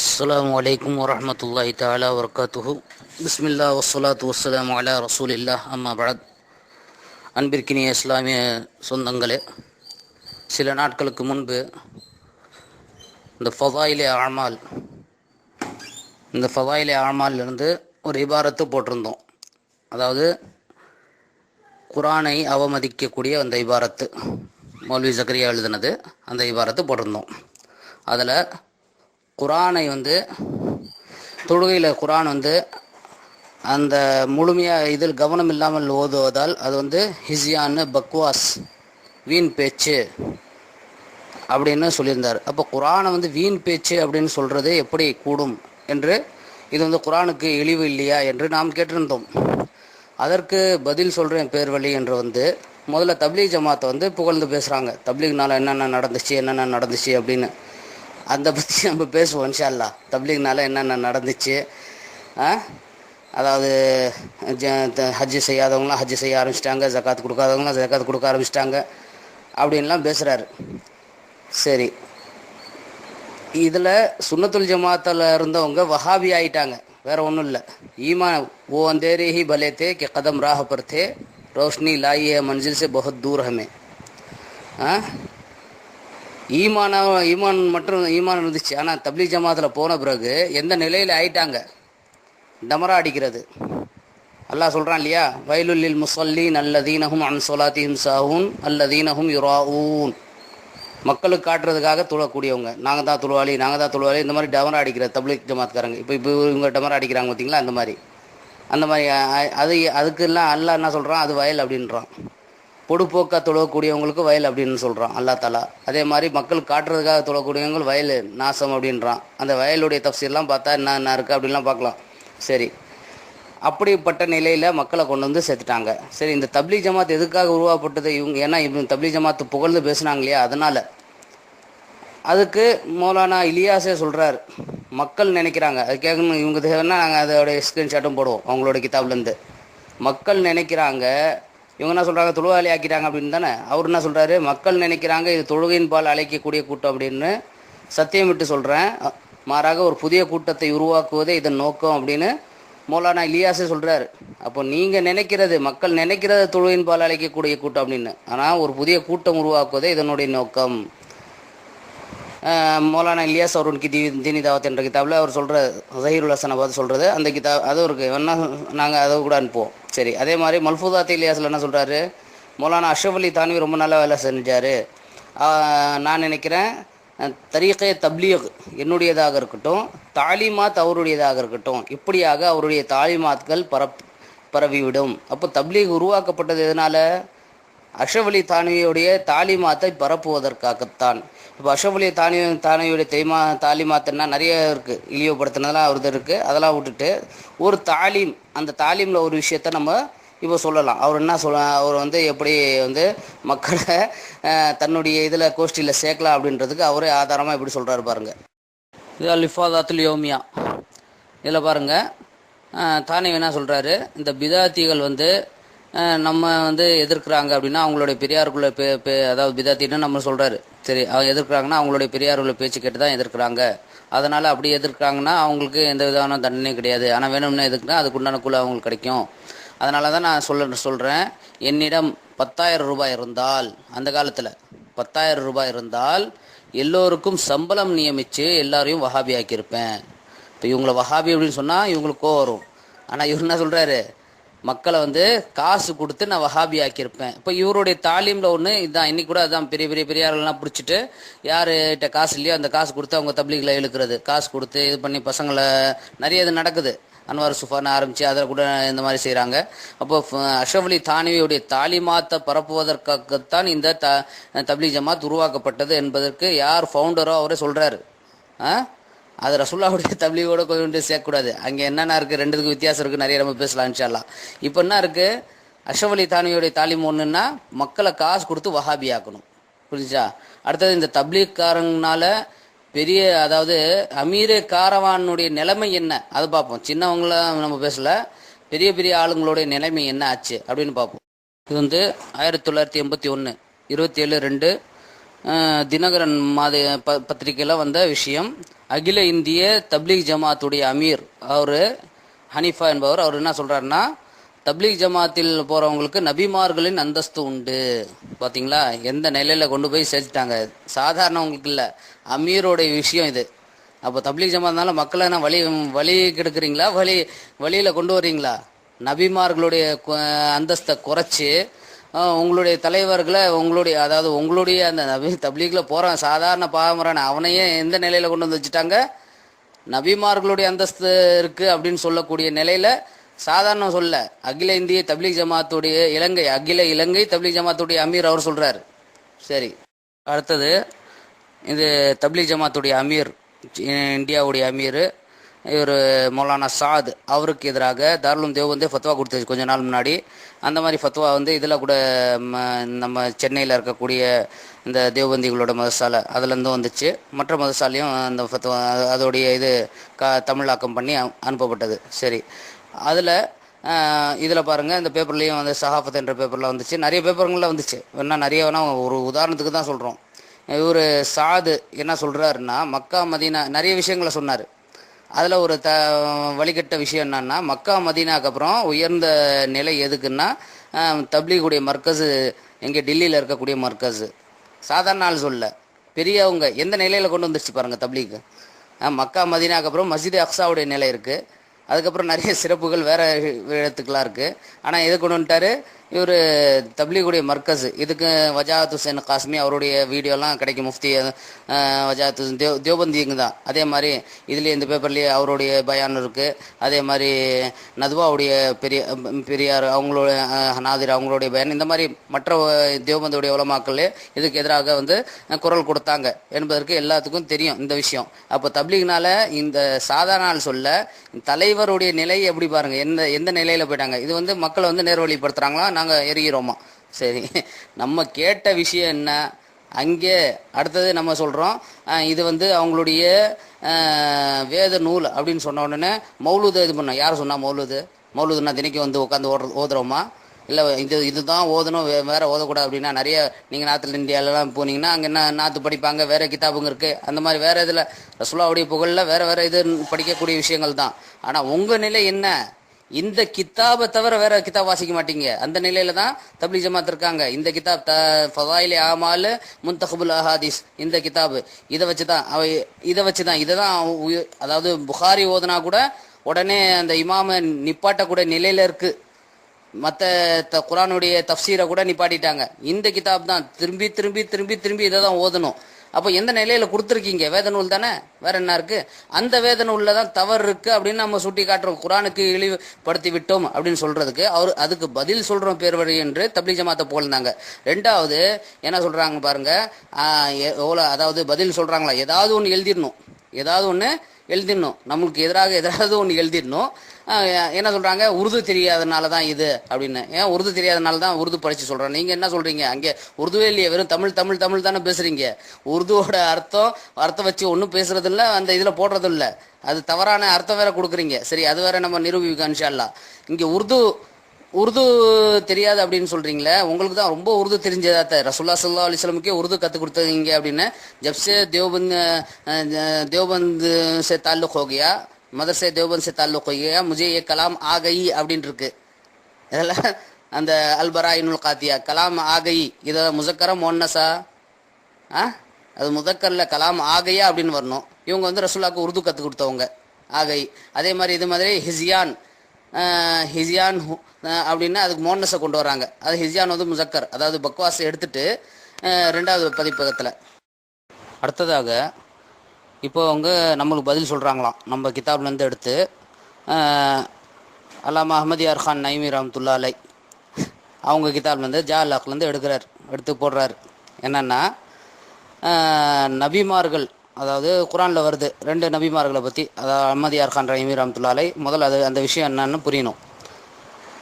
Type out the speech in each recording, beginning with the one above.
السلام عليكم ورحمة الله تعالى وبركاته بسم الله والصلاة والسلام على رسول الله أما بعد அன்பிற்கினிய இஸ்லாமிய சொந்தங்களே சில நாட்களுக்கு முன்பு இந்த ஃபதாயிலே ஆமால் இந்த ஃபதாயிலே ஆமாலிருந்து ஒரு இபாரத்து போட்டிருந்தோம் அதாவது குரானை அவமதிக்கக்கூடிய அந்த இபாரத்து மௌல்வி ஜக்கரியா எழுதினது அந்த இபாரத்து போட்டிருந்தோம் அதில் குரானை வந்து தொழுகையில் குரான் வந்து அந்த முழுமையாக இதில் கவனம் இல்லாமல் ஓதுவதால் அது வந்து ஹிசியான்னு பக்வாஸ் வீண் பேச்சு அப்படின்னு சொல்லியிருந்தார். அப்போ குரானை வந்து வீண் பேச்சு அப்படின்னு சொல்கிறது எப்படி கூடும் என்று இது வந்து குரானுக்கு இழிவு இல்லையா என்று நாம் கேட்டிருந்தோம். அதற்கு பதில் சொல்கிறேன் பேர் வழி என்று வந்து முதல்ல தப்லீக் ஜமாத்தை வந்து புகழ்ந்து பேசுகிறாங்க தப்லீக்னால என்னென்ன நடந்துச்சு என்னென்ன நடந்துச்சு அப்படின்னு. அதை பற்றி நம்ம பேசுவோம் இன்ஷால்லா தப்லீக்னால என்னென்ன நடந்துச்சு அதாவது ஹஜ்ஜு செய்யாதவங்களாம் ஹஜ்ஜு செய்ய ஆரம்பிச்சிட்டாங்க ஜக்காத் கொடுக்காதவங்களாம் ஜக்காத் கொடுக்க ஆரம்பிச்சிட்டாங்க அப்படின்லாம் பேசுகிறாரு சரி. இதில் சுன்னத்துல் ஜமாத்தில் இருந்தவங்க வஹாபி ஆயிட்டாங்க வேறு ஒன்றும் இல்லை. ஈமா ஓ அந்தேரே ஹி பலே தே கே கதம் ராஹ பர் லாயே ரோஷனி பகுத் தூரமே ஆ? ஈமானா ஈமான் மற்றும் ஈமான் இருந்துச்சு. ஆனால் தப்லி ஜமாத்தில் போன பிறகு எந்த நிலையில் ஆயிட்டாங்க? டமரா அடிக்கிறது. அல்லாஹ் சொல்கிறான் இல்லையா? வயலுல்லில் முசல்லீன் அல்லதீனஹும் அன் சொலாத்திஹிம் சாஹூன் அல்லதீனஹும் யுராவூன் மக்களுக்கு காட்டுறதுக்காக தொழக்கூடியவங்க நாங்கள் தான் தொழுவாளி நாங்கள் தான் தொழுவாளி இந்த மாதிரி டமரா அடிக்கிற தப்லீக் ஜமாத்காரங்க. இப்போ இப்போ இவங்க டமரா அடிக்கிறாங்க பார்த்தீங்களா அந்த மாதிரி. அந்த மாதிரி அது அதுக்கெல்லாம் அல்லாஹ் என்ன சொல்கிறான் அது வயல் அப்படின்றான். பொடுப்போக்காக தொழக்கூடியவங்களுக்கு வயல் அப்படின்னு சொல்கிறான் அல்லா தாலா. அதே மாதிரி மக்கள் காட்டுறதுக்காக தொழக்கூடியவங்க வயல் நாசம் அப்படின்றான். அந்த வயலுடைய தப்சீர்லாம் பார்த்தா என்ன என்ன இருக்குது அப்படின்லாம் பார்க்கலாம். சரி. அப்படிப்பட்ட நிலையில் மக்களை கொண்டு வந்து சேர்த்துட்டாங்க. சரி இந்த தப்லி ஜமாத் எதுக்காக உருவாக்கப்பட்டது? இவங்க ஏன்னா இவங்க தப்லி ஜமாத்து புகழ்ந்து பேசுனாங்க இல்லையா? அதனால். அதுக்கு மௌலானா இலியாஸே சொல்கிறார் மக்கள் நினைக்கிறாங்க. அது கேட்கணும் இவங்க தேவைன்னா நாங்கள் அதோடைய ஸ்க்ரீன்ஷாட்டும் போடுவோம் அவங்களோட கிதாப்லேருந்து மக்கள் நினைக்கிறாங்க இவங்க என்ன சொல்கிறாங்க தொழுவாளி ஆக்கிட்டாங்க அப்படின்னு தானே? அவர் என்ன சொல்கிறாரு மக்கள் நினைக்கிறாங்க இது தொழுகையின் பால் அழைக்கக்கூடிய கூட்டம் அப்படின்னு சத்தியம் விட்டு சொல்கிறேன் மாறாக ஒரு புதிய கூட்டத்தை உருவாக்குவதே இதன் நோக்கம் அப்படின்னு மௌலானா இலியாஸே சொல்கிறாரு அப்போ நீங்கள் நினைக்கிறது மக்கள் நினைக்கிறது தொழுவின் பால் அழைக்கக்கூடிய கூட்டம் அப்படின்னு. ஆனால் ஒரு புதிய கூட்டம் உருவாக்குவதே இதனுடைய நோக்கம். அஹ் மௌலானா இலியாஸ் அவருன் கிதி தீனி தாவத் என்ற கிதாபில் அவர் சொல்கிற ஜஹீருல் ஹசன் பார்த்து சொல்கிறது அந்த கிதாப் அதுவும் இருக்குது வேணா நாங்கள் அதை கூட அனுப்புவோம். சரி அதே மாதிரி மல்ஃபூதாத் இலியாஸில் என்ன சொல்கிறாரு மௌலானா அஷ்ரஃப் அலி தானவி ரொம்ப நல்ல வேலை செஞ்சார். நான் நினைக்கிறேன் தரீக்கே தப்லீக் என்னுடையதாக இருக்கட்டும் தாலிமாத் அவருடையதாக இருக்கட்டும் இப்படியாக அவருடைய தாலிமாத்கள் பரப் பரவிவிடும். அப்போ தப்லீக் உருவாக்கப்பட்டது எதனால்? அஷ்ரஃப் அலி தானவியுடைய தாலிமாத்தை பரப்புவதற்காகத்தான். இப்போ அஷ்ரஃப் அலி தானி தானவியுடைய தெய்மா தாலிமாத்துன்னா நிறைய இருக்குது இழிவுபடுத்தினதெல்லாம் அவரது இருக்குது அதெல்லாம் விட்டுட்டு ஒரு தாலீம் அந்த தாலீமில் ஒரு விஷயத்த நம்ம இப்போ சொல்லலாம். அவர் என்ன சொல்ல அவர் வந்து எப்படி வந்து மக்களை தன்னுடைய இதில் கோஷ்டியில் சேர்க்கலாம் அப்படின்றதுக்கு அவரே ஆதாரமாக எப்படி சொல்கிறாரு பாருங்கள் இது அலிஃபாதாத்துல் யோமியா. இதில் பாருங்கள் தானே என்ன சொல்கிறாரு இந்த பிதாத்திகள் வந்து நம்ம வந்து எதிர்க்கிறாங்க அப்படின்னா அவங்களுடைய பெரியாருக்குள்ள அதாவது பிதாத்தின்னு நம்ம சொல்கிறாரு சரி அவங்க எதிர்க்கிறாங்கன்னா அவங்களுடைய பெரியாருக்குள்ள பேச்சு கேட்டு தான் எதிர்க்கிறாங்க. அதனால் அப்படி எதிர்க்கிறாங்கன்னா அவங்களுக்கு எந்த விதமான தண்டனையும் கிடையாது. ஆனால் வேணும்னு எதுக்குன்னா அதுக்குண்டான குழு அவங்களுக்கு கிடைக்கும். அதனால தான் நான் சொல்ல சொல்கிறேன் என்னிடம் பத்தாயிரம் ரூபாய் இருந்தால் அந்த காலத்தில் பத்தாயிரம் ரூபாய் இருந்தால் எல்லோருக்கும் சம்பளம் நியமித்து எல்லாரையும் வஹாபி ஆக்கியிருப்பேன். இப்போ இவங்களை வஹாபி அப்படின்னு சொன்னால் இவங்களுக்கு கோவம் வரும். ஆனால் இவர் என்ன சொல்கிறாரு மக்களை வந்து காசு கொடுத்து நான் வஹாபி ஆக்கியிருப்பேன். இப்போ இவருடைய தாலீமில் ஒன்று இதுதான் இன்னைக்கு கூட அதான் பெரிய பெரிய பெரியார்கள்லாம் பிடிச்சிட்டு யார்கிட்ட காசு இல்லையோ அந்த காசு கொடுத்து அவங்க தப்லீகில் இழுக்கிறது. காசு கொடுத்து இது பண்ணி பசங்களை நிறைய இது நடக்குது. அன்வார் சுஃபான் ஆரம்பித்து அதில் கூட இந்த மாதிரி செய்கிறாங்க அப்போ ஃப- அஷ்ரஃப் அலி தானவியுடைய தாலிமாத்தை பரப்புவதற்காகத்தான் இந்த த தப்லீக் ஜமாத் உருவாக்கப்பட்டது என்பதற்கு யார் ஃபவுண்டரோ அவரே சொல்கிறாரு ஆ? அது ரசுல்லாவுடைய தப்லீகோட கொண்டு சேர்க்கக்கூடாது. அங்கே என்னென்ன இருக்குது ரெண்டுத்துக்கு வித்தியாசம் இருக்குது நிறைய நம்ம பேசலாம் சொல்லலாம் இப்போ என்ன இருக்குது அஷ்ரஃப் அலி தானியோடைய தாலிம் ஒன்றுன்னா மக்களை காசு கொடுத்து வஹாபி ஆக்கணும். புரிஞ்சா அடுத்தது இந்த தப்லீக்காரங்கனால பெரிய அதாவது அமீரே காரவானுடைய நிலைமை என்ன? அது பார்ப்போம். சின்னவங்கள நம்ம பேசல. பெரிய பெரிய ஆளுங்களுடைய நிலைமை என்ன ஆச்சு? அப்படின்னு பார்ப்போம். இது வந்து ஆயிரத்தி தொள்ளாயிரத்தி எண்பத்தி ஒன்று இருபத்தி ஏழு ரெண்டு தினகரன் மாத ப பத்திரிக்கையில் வந்த விஷயம். அகில இந்திய தப்லீக் ஜமாத்துடைய அமீர் அவர் ஹனீஃபா என்பவர் அவர் என்ன சொல்கிறாருன்னா தப்லீக் ஜமாத்தில் போகிறவங்களுக்கு நபிமார்களின் அந்தஸ்து உண்டு. பார்த்தீங்களா எந்த நிலையில் கொண்டு போய் சேர்த்துட்டாங்க? சாதாரணவங்களுக்கு இல்லை. அமீரோடைய விஷயம் இது. அப்போ தப்லீக் ஜமாத்னால மக்களை என்ன வழி வழி கெடுக்குறீங்களா? வழி வழியில் கொண்டு வரீங்களா நபிமார்களுடைய அந்தஸ்தை குறைச்சி உங்களுடைய தலைவர்களை உங்களுடைய அதாவது உங்களுடைய அந்த நபி தப்லீக்ல போகிறான் சாதாரண பாமரான அவனையே எந்த நிலையில் கொண்டு வந்து வச்சுட்டாங்க? நபிமார்களுடைய அந்தஸ்து இருக்குது அப்படின்னு சொல்லக்கூடிய நிலையில் சாதாரண சொல்ல அகில இந்திய தப்லீக் ஜமாத்துடைய இலங்கை அகில இலங்கை தப்லீக் ஜமாத்துடைய அமீர் அவர் சொல்கிறார் சரி. அடுத்தது இது தப்லீக் ஜமாத்துடைய அமீர் இந்தியாவுடைய அமீர். இவர் மௌலானா சாத் அவருக்கு எதிராக தாருலும் தேவ் வந்து ஃபத்வா கொடுத்துச்சு கொஞ்ச நாள் முன்னாடி. அந்த மாதிரி ஃபத்வா வந்து இதில் கூட ம- நம்ம சென்னையில் இருக்கக்கூடிய இந்த தேவபந்திகளோட மதசாலை அதுலேருந்து வந்துச்சு. மற்ற மதசாலையும் அந்த ஃபத்வா அதோடைய இது க தமிழாக்கம் பண்ணி அனுப்பப்பட்டது. சரி. அதில் இதில் பாருங்கள் இந்த பேப்பர்லேயும் வந்து சஹாஃபத் என்ற பேப்பரில் வந்துச்சு. நிறைய பேப்பருங்களில் வந்துச்சு. வேணா நிறைய வேணா ஒரு உதாரணத்துக்கு தான் சொல்கிறோம் இவர் சாது என்ன சொல்கிறாருன்னா மக்கா மதீனா நிறைய விஷயங்களை சொன்னார். அதில் ஒரு த வழிகட்ட விஷயம் என்னன்னா மக்கா மதீனாக்கு அப்புறம் உயர்ந்த நிலை எதுக்குன்னா அஹ், தப்லீகுடைய மர்க்கஸ் எங்கே டெல்லியில் இருக்கக்கூடிய மர்க்கஸு சாதாரண ஆள் சொல்ல. பெரியவங்க எந்த நிலையில் கொண்டு வந்துருச்சு பாருங்கள் தப்ளிக்கு மக்கா மதீனாக்கு அப்புறம் மஸ்ஜித் அக்ஸாவுடைய நிலை இருக்குது அதுக்கப்புறம் நிறைய சிறப்புகள் வேறு இடத்துக்கெலாம் இருக்குது ஆனால் எது கொண்டு வந்துட்டாரு? இவர் தப்லீகுடைய மர்க்கஸ் இதுக்கு வஜாத் ஹுசேன் காஸ்மி அவருடைய வீடியோலாம் கிடைக்கும். முஃப்தி வஜாத் ஹுசேன் தேவ் தேவபந்திங்க தான். அதே மாதிரி இதுலேயே இந்த பேப்பர்லேயே அவருடைய பயான் இருக்குது அதே மாதிரி நதுவாவுடைய பெரிய பெரியார் அவங்களோட நாதிர் அவங்களுடைய பயான். இந்த மாதிரி மற்ற தேவபந்தியுடைய உலமாக்கள் இதுக்கு எதிராக வந்து குரல் கொடுத்தாங்க என்பதற்கு எல்லாத்துக்கும் தெரியும் இந்த விஷயம். அப்போ தப்லீக்னால இந்த சாதாரண ஆள் சொல்ல தலைவருடைய நிலை எப்படி பாருங்க? எந்த எந்த நிலையில் போயிட்டாங்க? இது வந்து மக்களை வந்து நேர்வழிப்படுத்துகிறாங்களா நாங்கள் எரிகிறோமா? சரி. நம்ம கேட்ட விஷயம் என்ன? அங்கே அடுத்தது நம்ம சொல்கிறோம் இது வந்து அவங்களுடைய வேத நூல் அப்படின்னு சொன்ன உடனே மௌலுது இது பண்ணோம் யார் சொன்னால் மௌலுது? மௌலுதுன்னா தினைக்கு வந்து உட்காந்து ஓடுற ஓதுறோமா? இல்லை இது இதுதான் ஓதணும் வே வேற ஓதக்கூடாது அப்படின்னா நிறைய நீங்கள் நார்த்தில் இந்தியாவிலலாம் போனீங்கன்னா அங்கே என்ன நாற்று படிப்பாங்க வேற கிதாபுங்க இருக்குது அந்த மாதிரி வேற இதில் ரசுல்லாவுடைய புகழில் வேற வேற இது படிக்கக்கூடிய விஷயங்கள் தான். ஆனால் உங்கள் நிலை என்ன? இந்த கித்தாபை தவிர வேற கிதாப் வாசிக்க மாட்டீங்க. அந்த நிலையில தான் தப்லி ஜமாத் இருக்காங்க. இந்த கிதாப் த ஃபதாயிலே ஆமால் முன்தகபுல் அஹாதிஸ். இந்த கிதாபு இதை வச்சு தான் அவ இதை வச்சு தான் இதை தான் அதாவது புகாரி ஓதுனா கூட உடனே அந்த இமாம நிப்பாட்டக்கூட நிலையில இருக்கு. மற்ற த குரானுடைய தப்சீரை கூட நிப்பாட்டிட்டாங்க. இந்த கிதாப் தான். திரும்பி திரும்பி திரும்பி திரும்பி இதை தான் ஓதணும். அப்போ எந்த நிலையில கொடுத்துருக்கீங்க? வேத நூல் தானே? வேற என்ன இருக்கு? அந்த வேத நூல்ல தான் தவறு இருக்கு அப்படின்னு நம்ம சுட்டி காட்டுறோம். குரானுக்கு இழிவுபடுத்தி விட்டோம் அப்படின்னு சொல்றதுக்கு அவர் அதுக்கு பதில் சொல்றோம் பேர் வழி என்று தப்லீக் ஜமாத்தை புகழ்ந்தாங்க ரெண்டாவது என்ன சொல்றாங்க பாருங்க? எவ்வளோ அதாவது பதில் சொல்றாங்களா? ஏதாவது ஒன்று எழுதிடணும். ஏதாவது ஒன்று எழுதிடணும். நம்மளுக்கு எதிராக ஏதாவது ஒன்று எழுதிடணும். என்ன சொல்கிறாங்க உருது தெரியாதனால தான் இது அப்படின்னு. ஏன்? உருது தெரியாதனால தான் உருது படித்து சொல்கிறேன் நீங்கள் என்ன சொல்கிறீங்க அங்கே உருதுவே இல்லையே. வெறும் தமிழ் தமிழ் தமிழ் தானே பேசுகிறீங்க உருதுவோட அர்த்தம் அர்த்தம் வச்சு ஒன்றும் பேசுறது அந்த இதில் போடுறதில்ல. அது தவறான அர்த்தம் வேற கொடுக்குறீங்க. சரி அது வேற நம்ம நிரூபிக்க இன்ஷா இங்கே உருது உருது தெரியாது அப்படின்னு சொல்றீங்களே உங்களுக்கு தான் ரொம்ப உருது தெரிஞ்சதா தான் ரசுல்லா சல்லா அலிஸ்லமுக்கே உருது கற்றுக் கொடுத்தீங்க அப்படின்னு. ஜப்சே தேவபந்த் தேவபந்த் சே தாலுக் ஹோகியா மதர்சே தேவபந்த் சே தாலுக் ஹோகியா முஜே ஏ கலாம் ஆகை அப்படின்னு இருக்கு. இதெல்லாம் அந்த அல்பரா இனுல் காத்தியா கலாம் ஆகை. இதெல்லாம் முசக்கரம் மோன்னசா ஆ? அது முதக்கரில் கலாம் ஆகையா அப்படின்னு வரணும். இவங்க வந்து ரசுல்லாவுக்கு உருது கற்றுக் கொடுத்தவங்க. ஆகை. அதே மாதிரி இது மாதிரி ஹிசியான் ஹிசியான் அப்படின்னு அப்படின்னா அதுக்கு மோன்னஸை கொண்டு வராங்க. அது ஹிசியான் வந்து முசக்கர் அதாவது பக்வாஸ் எடுத்துட்டு ரெண்டாவது பதிப்பகத்தில். அடுத்ததாக இப்போ அவங்க நம்மளுக்கு பதில் சொல்கிறாங்களாம் நம்ம கிதாப்லேருந்து எடுத்து அஹ், அல்லாமா அஹமதி கான் நைமி ரஹமத்துல்லா அலை அவங்க கிதாப்லேருந்து ஜா அல்லாஹ்லேருந்து எடுக்கிறார் எடுத்து போடுறாரு. என்னென்னா நபிமார்கள் அதாவது குரானில் வருது ரெண்டு நபிமார்களை பற்றி அதாவது அம்மதியார் கான் ரஹீமி அம்துல்லாலை அலை முதல்ல அது அந்த விஷயம் என்னன்னு புரியணும்.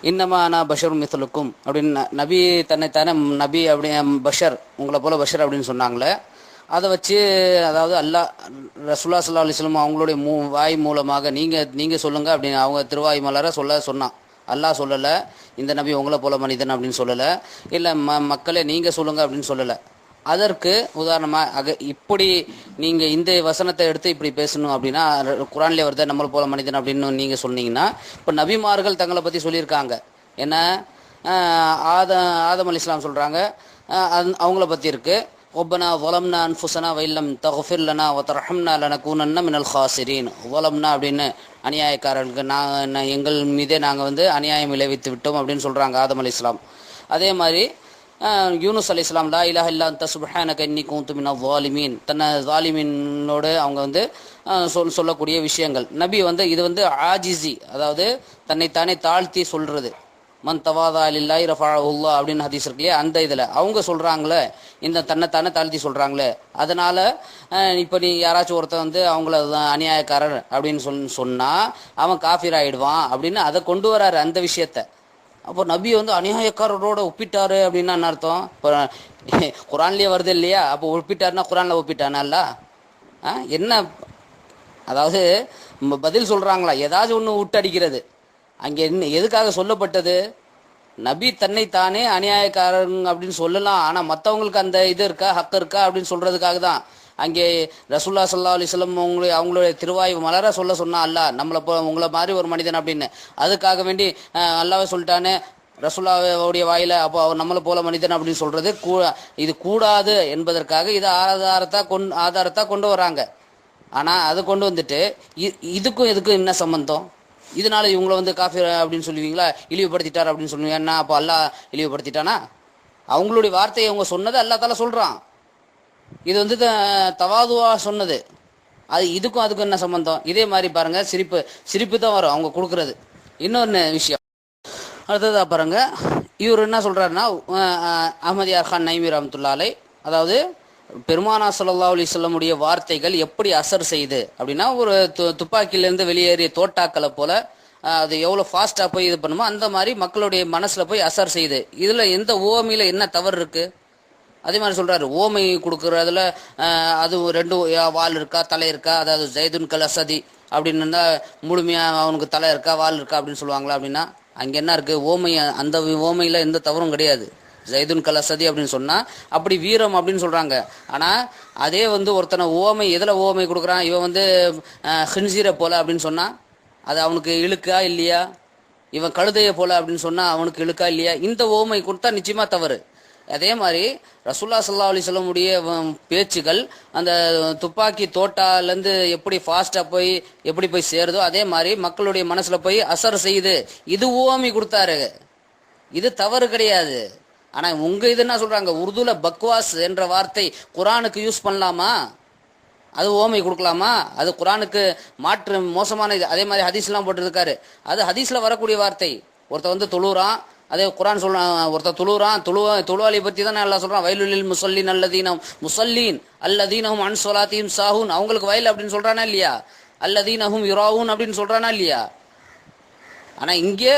இன்னமா நான் பஷர் மித்தலுக்கும் அப்படின்னு நபி தன்னைத்தானே நபி அப்படி பஷர் உங்களை போல பஷர் அப்படின்னு சொன்னாங்களே அதை வச்சு அதாவது அல்லாஹ் ரசுல்லா சல்லா அலிஸ்லம் அவங்களுடைய மூ வாய் மூலமாக நீங்கள் நீங்கள் சொல்லுங்கள் அப்படின்னு அவங்க திருவாய் மலர சொல்ல சொன்னான். அல்லாஹ் சொல்லலை இந்த நபி உங்களை போல மனிதன் அப்படின்னு சொல்லலை. இல்லை ம மக்களே நீங்கள் சொல்லுங்கள் அப்படின்னு சொல்லலை. அதற்கு உதாரணமா அக இப்படி நீங்க இந்த வசனத்தை எடுத்து இப்படி பேசணும் அப்படின்னா ர- வருத வருது போல மனிதன் அப்படின்னு நீங்க சொன்னீங்கன்னா இப்ப நபிமார்கள் தங்களை பத்தி சொல்லியிருக்காங்க. என்ன? ஆத ஆதம் அலி இஸ்லாம் சொல்றாங்க. அவங்கள பத்தி இருக்கு. ஒப்பனா வலம்னா அன்ஃபுசனா வைல்லம் தகுஃபிர் லனா ஒத்தரஹம்னா லனகூனன்ன மினல் ஹாசிரின். வலம்னா அப்படின்னு அநியாயக்காரர்களுக்கு நான் எங்கள் மீதே நாங்கள் வந்து அநியாயம் விளைவித்து விட்டோம் அப்படின்னு சொல்றாங்க ஆதம் அலி இஸ்லாம். அதே மாதிரி யூனுஸ் அலி இஸ்லாம் லா இலா இல்லா அந்த சுபஹானக இன்னி கூத்துமினா வாலிமீன் தன்னை வாலிமீனோடு அவங்க வந்து சொல் சொல்லக்கூடிய விஷயங்கள். நபி வந்து இது வந்து ஆஜிசி அதாவது தன்னைத்தானே தாழ்த்தி சொல்றது. மன் தவாதா இல்லாய் உல்லா அப்படின்னு ஹதீஸ் இருக்கு இல்லையா அந்த இதில். அவங்க சொல்கிறாங்களே இந்த தன்னைத்தானே தாழ்த்தி சொல்கிறாங்களே அதனால இப்போ நீ யாராச்சும் ஒருத்தன் வந்து அவங்கள அநியாயக்காரர் அப்படின்னு சொல் சொன்னால் அவன் காஃபிர் ஆயிடுவான் அப்படின்னு அதை கொண்டு வராரு அந்த விஷயத்த. அப்போ நபி வந்து அநியாயக்காரரோட ஒப்பிட்டாரு அப்படின்னா என்ன அர்த்தம்? இப்போ குரான்லேயே வருது இல்லையா? அப்போ ஒப்பிட்டாருன்னா குரானில் ஒப்பிட்டானல்ல ஆ என்ன? அதாவது பதில் சொல்கிறாங்களா ஏதாச்சும் ஒன்று விட்டடிக்கிறது அங்கே என்ன எதுக்காக சொல்லப்பட்டது? நபி தன்னை தானே அநியாயக்காரங்க அப்படின்னு சொல்லலாம். ஆனால் மற்றவங்களுக்கு அந்த இது இருக்கா? ஹக்கு இருக்கா? அப்படின்னு சொல்கிறதுக்காக தான். அங்கே ரசுல்லா சல்லா அலிஸ்லம் உங்களை அவங்களுடைய திருவாய் மலர சொல்ல சொன்னா அல்ல நம்மளை போ உங்களை மாதிரி ஒரு மனிதன் அப்படின்னு. அதுக்காக வேண்டி அல்லாவே சொல்லிட்டானே ரசுல்லாவுடைய வாயில அப்போ அவர் நம்மளை போல மனிதன் அப்படின்னு சொல்றது கூ இது கூடாது என்பதற்காக இது ஆதாரத்தா கொண் ஆதாரத்தா கொண்டு வராங்க. ஆனா அதை கொண்டு வந்துட்டு இதுக்கும் இதுக்கும் என்ன சம்பந்தம்? இதனால இவங்களை வந்து காஃபி அப்படின்னு சொல்லுவீங்களா? இழிவுபடுத்திட்டார் அப்படின்னு சொல்லுவீங்க. என்ன அப்போ அல்லாஹ் இழிவுபடுத்திட்டானா? அவங்களுடைய வார்த்தையை அவங்க சொன்னதை அல்லாஹ் தால சொல்றான். இது வந்து த- தவாதுவா சொன்னது. அது இதுக்கும் அதுக்கும் என்ன சம்பந்தம்? இதே மாதிரி பாருங்க சிரிப்பு சிரிப்பு தான் வரும் அவங்க கொடுக்கறது. இன்னொன்று விஷயம். அடுத்ததாக பாருங்க இவர் என்ன சொல்றாருன்னா அஹ், அஹ், அஹ்மது யார் கான் ரஹமத்துல்லாலை அதாவது பெருமானா சல்லா அலி சொல்லமுடைய வார்த்தைகள் எப்படி அசர் செய்யுது அப்படின்னா ஒரு து- துப்பாக்கியிலேருந்து வெளியேறிய தோட்டாக்களை போல அது எவ்வளோ ஃபாஸ்ட்டாக போய் இது பண்ணுமோ அந்த மாதிரி மக்களுடைய மனசுல போய் அசர் செய்யுது இதுல எந்த ஓமையில என்ன தவறு இருக்கு? அதே மாதிரி சொல்றாரு ஓமை கொடுக்கறதுல அது ரெண்டு வால் இருக்கா தலை இருக்கா அதாவது ஜெய்துன் கல் அசதி அப்படின்னு இருந்தா முழுமையா அவனுக்கு தலை இருக்கா வால் இருக்கா அப்படின்னு சொல்லுவாங்களா அப்படின்னா அங்க என்ன இருக்கு? ஓமை அந்த ஓமையில எந்த தவறும் கிடையாது. ஜெய்துன் கல் அசதி அப்படின்னு சொன்னா அப்படி வீரம் அப்படின்னு சொல்றாங்க. ஆனா அதே வந்து ஒருத்தனை ஓமை எதுல ஓமை கொடுக்குறான்? இவன் வந்து ஹின்சீரை போல அப்படின்னு சொன்னா அது அவனுக்கு இழுக்கா இல்லையா? இவன் கழுதையை போல அப்படின்னு சொன்னா அவனுக்கு இழுக்கா இல்லையா? இந்த ஓமை கொடுத்தா நிச்சயமா தவறு. அதே மாதிரி ரசூல்லா சல்லா அலி சொல்லமுடைய பேச்சுகள் அந்த துப்பாக்கி தோட்டாலேருந்து எப்படி ஃபாஸ்டா போய் எப்படி போய் சேருதோ அதே மாதிரி மக்களுடைய மனசுல போய் அசர் செய்யுது இது ஓமி கொடுத்தாரு. இது தவறு கிடையாது. ஆனா உங்க இது என்ன சொல்றாங்க? உருதுல பக்வாஸ் என்ற வார்த்தை குரானுக்கு யூஸ் பண்ணலாமா? அது ஓமை கொடுக்கலாமா? அது குரானுக்கு மாற்று மோசமான இது. அதே மாதிரி ஹதீஸ்லாம் போட்டிருக்காரு. அது ஹதீஸ்ல வரக்கூடிய வார்த்தை. ஒருத்தன் வந்து தொழுறான் அதே குரான் சொல்ல ஒருத்தன் துளுறான் தொழுவ தொழுவாளி பற்றி தான் நல்லா சொல்றான். வயலுலில் முசல்லின் அல்லதீனம் முசல்லீன் அல்லதீனஹும் அன் சொலாத்தீம் சாஹூன். அவங்களுக்கு வயல் அப்படின்னு சொல்றானா இல்லையா? அல்லதீனஹும் யுராவூன் அப்படின்னு சொல்றானா இல்லையா? ஆனா இங்கே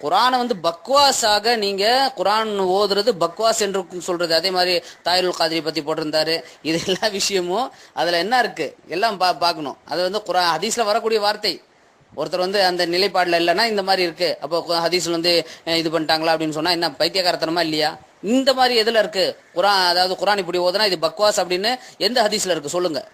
குரானை வந்து பக்வாஸாக நீங்க குரான் ஓதுறது பக்வாஸ் என்று சொல்றது. அதே மாதிரி தாயுல் காதிரி பத்தி போட்டிருந்தாரு. இது எல்லா விஷயமும் அதுல என்ன இருக்கு? எல்லாம் பா பார்க்கணும். அது வந்து குரான் ஹதீஸ்ல வரக்கூடிய வார்த்தை. ஒருத்தர் வந்து அந்த நிலைப்பாடுல இல்லைன்னா இந்த மாதிரி இருக்கு. அப்போ கு- ஹதீஸ்ல வந்து இது பண்ணிட்டாங்களா? அப்படின்னு சொன்னா என்ன பைத்தியக்காரத்தனமா இல்லையா? இந்த மாதிரி எதுல இருக்கு? குரான் அதாவது குரான் இப்படி ஓதுனா இது பக்வாஸ் அப்படின்னு எந்த ஹதீஸ்ல இருக்கு? சொல்லுங்க.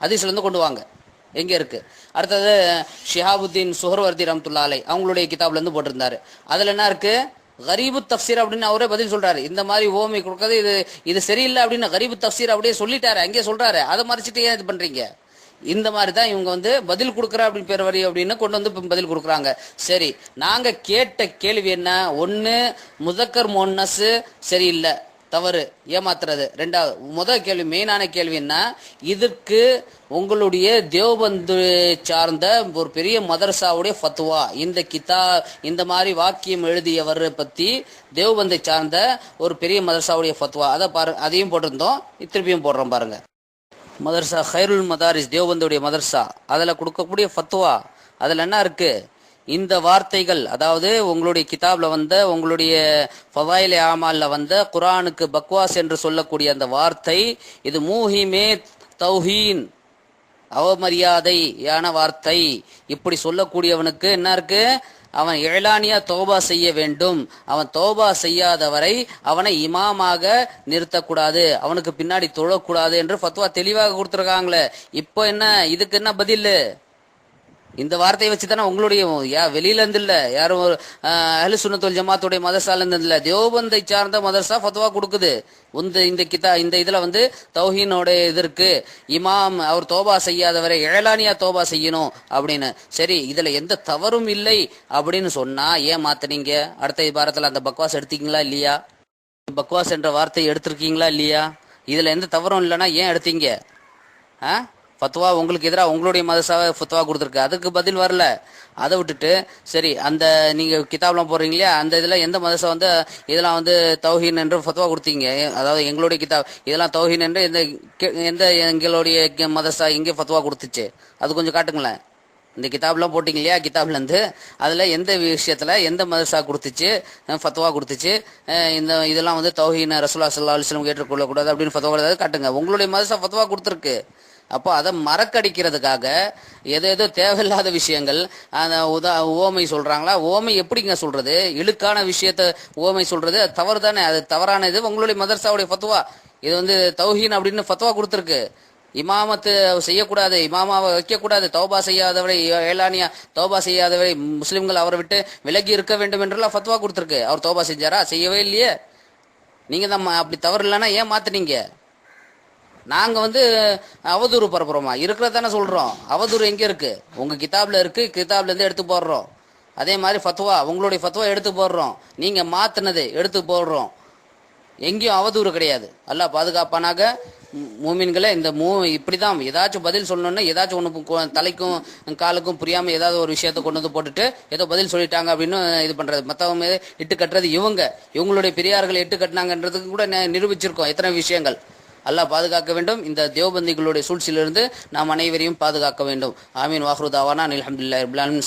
ஹதீஸ்ல இருந்து கொண்டு வாங்க. எங்க இருக்கு? அடுத்தது ஷிஹாபுத்தீன் சுஹர்வர்தி ரம்துல்லாலை அவங்களுடைய கிதாப்ல இருந்து போட்டிருந்தாரு. அதுல என்ன இருக்கு? கரீபு தப்சீர் அப்படின்னு அவரே பதில் சொல்றாரு. இந்த மாதிரி ஓமை கொடுக்கறது இது இது சரியில்லை அப்படின்னு கரீபு தப்சீர் அப்படியே சொல்லிட்டாரு. அங்கேயே சொல்றாரு. அதை மறைச்சிட்டு ஏன் இது பண்றீங்க? இந்த மாதிரி தான் இவங்க வந்து பதில் கொடுக்குற அப்படின்னு பேர் வரி அப்படின்னு கொண்டு வந்து பதில் கொடுக்குறாங்க. சரி நாங்க கேட்ட கேள்வி என்ன? ஒன்னு முதக்கர் மோன்னஸ் சரியில்லை. தவறு. ஏமாத்துறது. ரெண்டாவது முதல் கேள்வி மெயினான கேள்வி என்ன? இதற்கு உங்களுடைய தேவபந்து சார்ந்த ஒரு பெரிய மதரசாவுடைய ஃபத்துவா இந்த கிதா இந்த மாதிரி வாக்கியம் எழுதியவர் பத்தி தேவபந்தை சார்ந்த ஒரு பெரிய மதரசாவுடைய ஃபத்துவா அதை பாரு அதையும் போட்டிருந்தோம். திருப்பியும் போடுறோம் பாருங்க. மதர்சா ஹைருல் மதாரிஸ் தேவபந்துடைய மதர்சா. அதில் கொடுக்கக்கூடிய ஃபத்வா அதில் என்ன இருக்கு? இந்த வார்த்தைகள் அதாவது உங்களுடைய கிதாப்ல வந்த உங்களுடைய ஃபவாயில் ஆமால்ல வந்த குரானுக்கு பக்வாஸ் என்று சொல்லக்கூடிய அந்த வார்த்தை இது மூஹிமே தௌஹீன் அவமரியாதையான வார்த்தை. இப்படி சொல்லக்கூடியவனுக்கு என்ன இருக்கு? அவன் இழலானியா தோபா செய்ய வேண்டும். அவன் தோபா செய்யாதவரை அவனை இமாமாக நிறுத்தக்கூடாது. அவனுக்கு பின்னாடி தொழக்கூடாது என்று ஃபத்வா தெளிவாக கொடுத்துருக்காங்களே. இப்போ என்ன இதுக்கு என்ன பதில்? இந்த வார்த்தையை வச்சு தானே உங்களுடைய யா வெளியில இருந்து இல்ல யாரும் ஒரு அஹ்லு ஜமாத்துடைய மதரசால இருந்து இல்ல தேவபந்தை சார்ந்த மதர்சா ஃபத்வா கொடுக்குது. இந்த இந்த கிதா இந்த இதுல வந்து தௌஹீனோட இது இருக்கு. இமாம் அவர் தோபா செய்யாதவரை ஏழானியா தோபா செய்யணும் அப்படின்னு. சரி இதுல எந்த தவறும் இல்லை அப்படின்னு சொன்னா ஏன் மாத்துனீங்க? அடுத்த வாரத்துல அந்த பக்வாஸ் எடுத்தீங்களா இல்லையா? பக்வாஸ் என்ற வார்த்தையை எடுத்திருக்கீங்களா இல்லையா? இதுல எந்த தவறும் இல்லைன்னா ஏன் எடுத்தீங்க? ஆ? ஃபத்வா உங்களுக்கு எதிராக உங்களுடைய மதசாவை ஃபத்வா கொடுத்துருக்கு. அதுக்கு பதில் வரல. அதை விட்டுட்டு சரி அந்த நீங்கள் கிதாப்லாம் போடுறீங்களே அந்த இதில் எந்த மதசா வந்து இதெல்லாம் வந்து தௌஹீன் என்று ஃபத்வா கொடுத்தீங்க? அதாவது எங்களுடைய கிதாப் இதெல்லாம் தௌஹீன் என்று எந்த கே- எந்த எங்களுடைய மதசா எங்கே ஃபத்வா கொடுத்துச்சு? அது கொஞ்சம் காட்டுங்களேன். இந்த கிதாப்லாம் போட்டிங்க இல்லையா கிதாப்லேருந்து. அதில் எந்த விஷயத்தில் எந்த மதர்சா கொடுத்துச்சு? ஃபத்துவா ஃபத்வா கொடுத்துச்சு? இந்த இதெல்லாம் வந்து தௌஹீன ரசூலா சல்லா அலிஸ்லம் ஏற்றுக்கொள்ளக்கூடாது அப்படின்னு ஃபத்வா கொடுத்தது. காட்டுங்க. உங்களுடைய மதர்சா ஃபத்வா கொடுத்துருக்கு. அப்போ அதை மறக்கடிக்கிறதுக்காக எது எது தேவையில்லாத விஷயங்கள் அந்த உதா ஓமை சொல்றாங்களா? ஓமை எப்படிங்க சொல்றது? இழுக்கான விஷயத்த ஓமை சொல்றது. அது தவறு தானே. அது தவறான இது. உங்களுடைய மதர்சாவுடைய ஃபத்வா. இது வந்து தௌஹீன் அப்படின்னு ஃபத்துவா கொடுத்துருக்கு. இமாமத்து செய்யக்கூடாது. இமாமாவை வைக்கக்கூடாது. தௌபா செய்யாதவரை ஏலானியா தௌபா செய்யாதவரை முஸ்லிம்கள் அவரை விட்டு விலகி இருக்க வேண்டும் என்றெல்லாம் ஃபத்வா கொடுத்துருக்கு. அவர் தௌபா செஞ்சாரா? செய்யவே இல்லையே. நீங்க தான் அப்படி தவறு இல்லைன்னா ஏன் மாத்துனீங்க? நாங்கள் வந்து அவதூறு பரப்புறோமா? இருக்கிறதானே சொல்கிறோம் அவதூறு எங்கே இருக்குது உங்கள் கிதாபில் இருக்குது கிதாப்லேருந்து எடுத்து போடுறோம். அதே மாதிரி ஃபத்வா உங்களுடைய ஃபத்வா எடுத்து போடுறோம். நீங்கள் மாற்றினது எடுத்து போடுறோம். எங்கேயும் அவதூறு கிடையாது. அல்லாஹ் பாதுகாப்பானாக. மூமின்களை இந்த மூ இப்படி தான் ஏதாச்சும் பதில் சொல்லணும்னா ஏதாச்சும் ஒன்று தலைக்கும் காலுக்கும் புரியாமல் ஏதாவது ஒரு விஷயத்த கொண்டு வந்து போட்டுட்டு ஏதோ பதில் சொல்லிட்டாங்க அப்படின்னு இது பண்ணுறது மற்றவங்க இட்டு கட்டுறது இவங்க. இவங்களுடைய பெரியார்கள் இட்டு கட்டினாங்கன்றதுக்கு கூட நிரூபிச்சிருக்கோம் எத்தனை விஷயங்கள். அல்லாஹ் பாதுகாக்க வேண்டும். இந்த தேவபந்திகளுடைய சூழ்ச்சியிலிருந்து நாம் அனைவரையும் பாதுகாக்க வேண்டும். ஆமீன். வாஹ்ருதாவானா அல்ஹம்துலில்லாஹி ரபில் ஆலமீன்.